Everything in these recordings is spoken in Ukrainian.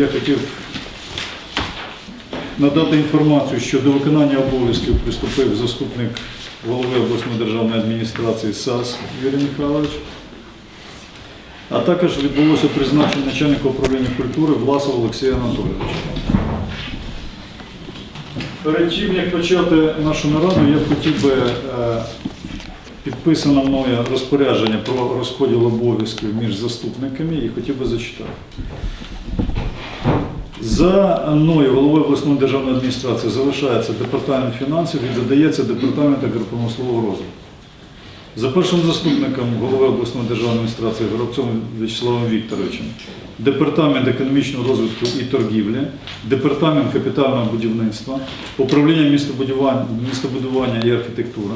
Я хотів надати інформацію, що до виконання обов'язків приступив заступник голови обласної державної адміністрації САС Юрій Михайлович. А також відбулося призначення начальника управління культури Власова Олексія Анатолійовича. Перед тим, як почати нашу нараду, я хотів би е, підписане мною розпорядження про розподіл обов'язків між заступниками і хотів би зачитати. За мною головою обласної державної адміністрації залишається департамент фінансів і додається департамент агропромислового розвитку. За першим заступником голови обласної державної адміністрації Горобцовим В'ячеславом Вікторовичем, департамент економічного розвитку і торгівлі, департамент капітального будівництва, управління містобудування, і архітектури,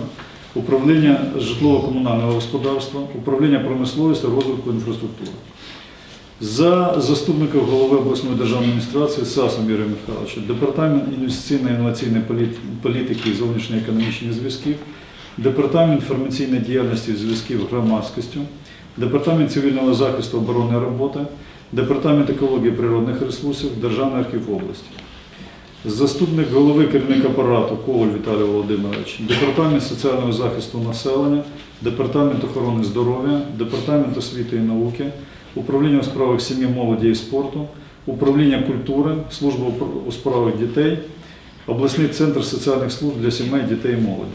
управління житлово-комунального господарства, управління промисловості розвитку інфраструктури. За заступником голови обласної державної адміністрації Сасом Юрія Михайловича, департамент інвестиційної інноваційної політики і зовнішньоекономічних зв'язків, департамент інформаційної діяльності і зв'язків громадськістю, департамент цивільного захисту оборони роботи, департамент екології природних ресурсів, Державний архів області. Заступник голови керівника апарату Коваль Віталій Володимирович, департамент соціального захисту населення, департамент охорони здоров'я, департамент освіти і науки, управління у справах сім'ї, молоді і спорту, управління культури, служба у справах дітей, обласний центр соціальних служб для сімей, дітей і молоді.